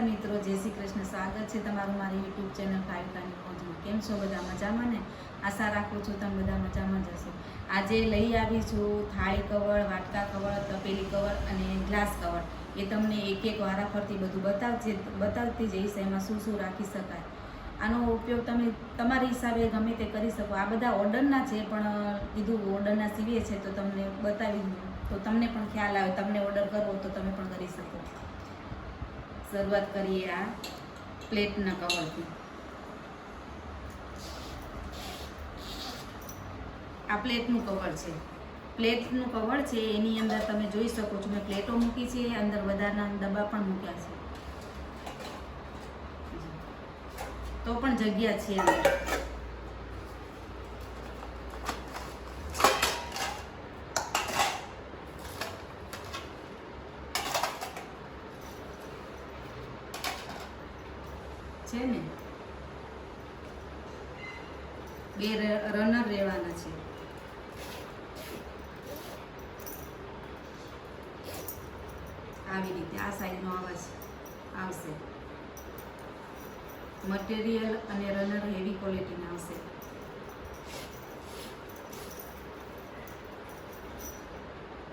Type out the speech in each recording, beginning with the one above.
નમસ્કાર મિત્રો, જય શ્રી કૃષ્ણ. સ્વાગત છે તમારું મારી યુટ્યુબ ચેનલ ફાઇવ કાની પહોંચમાં કેમ છો? બધા મજામાં ને? આશા રાખું છું તમે બધા મજામાં જશો આજે લઈ આવી છું થાળી કવર, વાટકા કવર, તપેલી કવર અને ગ્લાસ કવર. એ તમને એક એક વારા ફરતી બધું બતાવજે, બતાવતી જઈશ, એમાં શું શું રાખી શકાય. આનો ઉપયોગ તમે તમારી હિસાબે ગમે તે કરી શકો. આ બધા ઓર્ડરના છે, પણ કીધું ઓર્ડરના સીવીએ છે, તો તમને બતાવી તો તમને પણ ખ્યાલ આવે, તમને ઓર્ડર કરવો તો તમે પણ કરી શકો. શરૂઆત કરીએ આ પ્લેટના કવરથી આ પ્લેટનું કવર છે. પ્લેટનું કવર છે, એની અંદર તમે જોઈ શકો છો મેં પ્લેટો મૂકી છે, અંદર વધારાના ડબ્બા પણ મૂક્યા છે. તો પણ જગ્યા છે છે ને? બે રનર રહેવાના છે. આવી રીતે, આ સાઈઝનો અવાજ આવશે. મટીરિયલ અને રનર હેવી ક્વોલિટીના આવશે.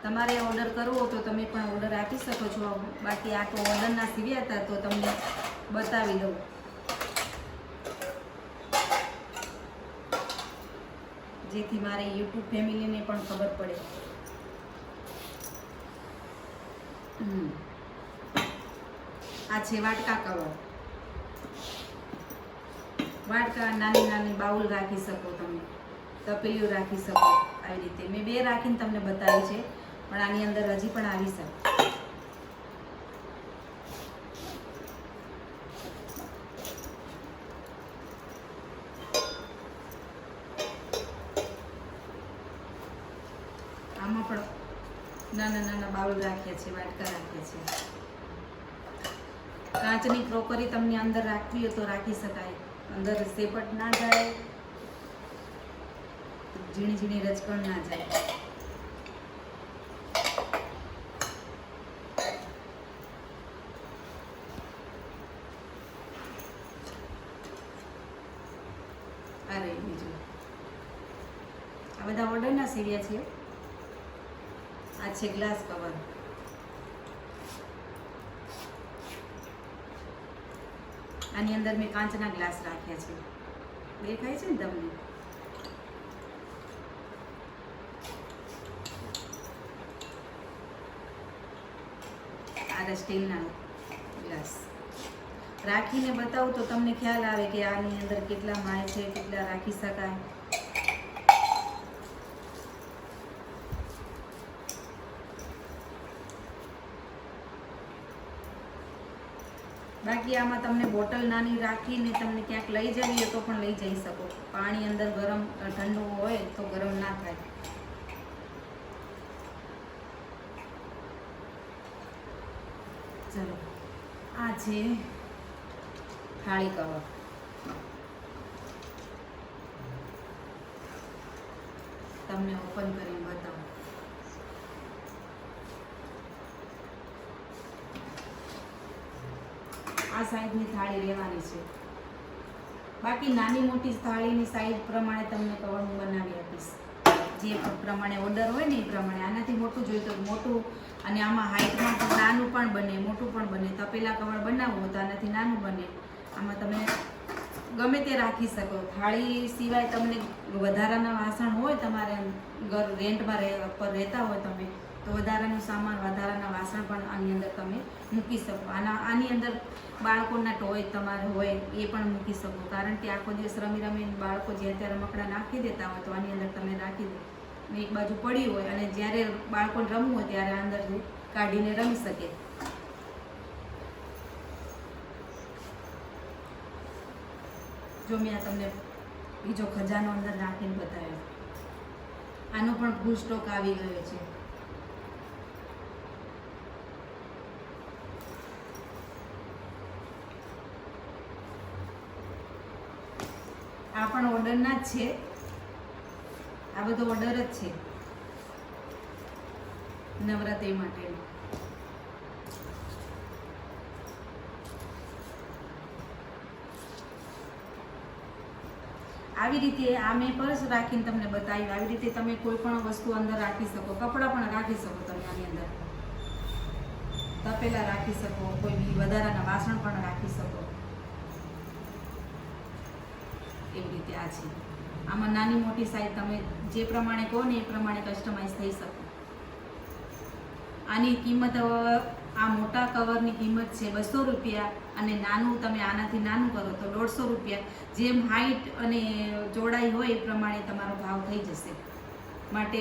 તમારે ઓર્ડર કરવો તો તમે પણ ઓર્ડર આપી શકો છો. બાકી આ તો ઓર્ડરના સીવ્યા હતા, તો તમને બતાવી દઉં. જેથી મારે યુટ્યુબ ફેમિલીને પણ ખબર પડે. આ છે વાટકા કવર. વાટકા નાની નાની બાઉલ રાખી શકો તમે. તપેલીઓ રાખી શકો. આવી રીતે. મેં બે રાખીને તમને બતાવી છે, પણ આની અંદર હજી પણ આવી શકે આમાં પણ નાના નાના બાઉલ રાખ્યા છે વાટકા રાખ્યા છે કાચની ક્રોકરી તમને અંદર રાખવી હોય તો રાખી શકાય. અંદર સેપટ ના જાય, ઝીણી ઝીણી રચકણ ના જાય. આ રહી બીજું. આ બધા ઓર્ડરના સીવ્યા છે આ છે ગ્લાસ કવર આની અંદર મેં કાચના ગ્લાસ રાખ્યા છે. દેખાય છે ને તમને? સ્ટીલના ગ્લાસ રાખીને બતાવું તો તમને ખ્યાલ આવે કે આની અંદર કેટલા માય છે, કેટલા રાખી શકાય. બાકી આમાં તમને બોટલ નાની રાખીને તમને ક્યાંક લઈ જવી હોય તો પણ લઈ જઈ શકો. પાણી અંદર ગરમ ઠંડુ હોય તો ગરમ ના થાય. ચલો, આ છે થાળી કવર. તમને ઓપન કરીને બતાવું. આ સાઈઝની થાળી લેવાની છે. બાકી નાની મોટી થાળીની સાઈઝ પ્રમાણે તમને કવર હું બનાવી આપીશ. જે પ્રમાણે ઓર્ડર હોય ને એ પ્રમાણે. આનાથી મોટું જોઈએ તો મોટું અને આમાં હાઈટમાં નાનું પણ બને, મોટું પણ બને. તપેલા કવર બનાવવું તો આનાથી નાનું બને. આમાં તમે ગમે તે રાખી શકો. થાળી સિવાય તમને વધારાના વાસણ હોય તમારે ઘર રેન્ટમાં પર રહેતા હોય તમે તો વધારાનું સામાન, વધારાના વાસણ પણ આની અંદર તમે મૂકી શકો. આના, આની અંદર બાળકોના ટોય તમારે હોય એ પણ મૂકી શકો. કારણ કે આખો દિવસ રમી રમીને બાળકો જ્યાં ત્યાં રમકડા નાખી દેતા હોય તો આની અંદર તમે રાખી દો. એક બાજુ પડી હોય અને જ્યારે બાળકોને રમવું હોય ત્યારે અંદર કાઢીને રમી શકે. જો મેં આ તમને બીજો ખજાનો અંદર નાખીને બતાવ્યો. આનો પણ ફૂલ સ્ટોક આવી ગયો છે. આ પણ ઓર્ડરના જ છે. આ બધો ઓર્ડર જ છે. નવરાત્રિ માટે આવી રીતે આ મેં પર્સ રાખીને તમને બતાવી આવી રીતે તમે કોઈ પણ વસ્તુ અંદર રાખી શકો. કપડાં પણ રાખી શકો તમે આની અંદર. તપેલા રાખી શકો, કોઈ વધારાના વાસણ પણ રાખી શકો. આ છે. આમાં નાની મોટી સાઈઝ તમે જે પ્રમાણે કહો ને એ પ્રમાણે કસ્ટમાઇઝ થઈ શકો. આની કિંમત આ મોટા કવરની કિંમત છે બસો રૂપિયા અને નાનું તમે આનાથી નાનું કરો તો દોઢસો રૂપિયા. જેમ હાઈટ અને જોડાઈ હોય એ પ્રમાણે તમારો ભાવ થઈ જશે. માટે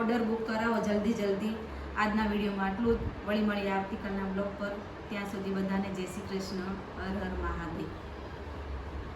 ઓર્ડર બુક કરાવો જલ્દી જલ્દી. આજના વિડીયોમાં આટલું જ. વળી મળી આવતીકાલના બ્લોગ પર. ત્યાં સુધી બધાને જય શ્રી કૃષ્ણ. હર હર મહાદેવ.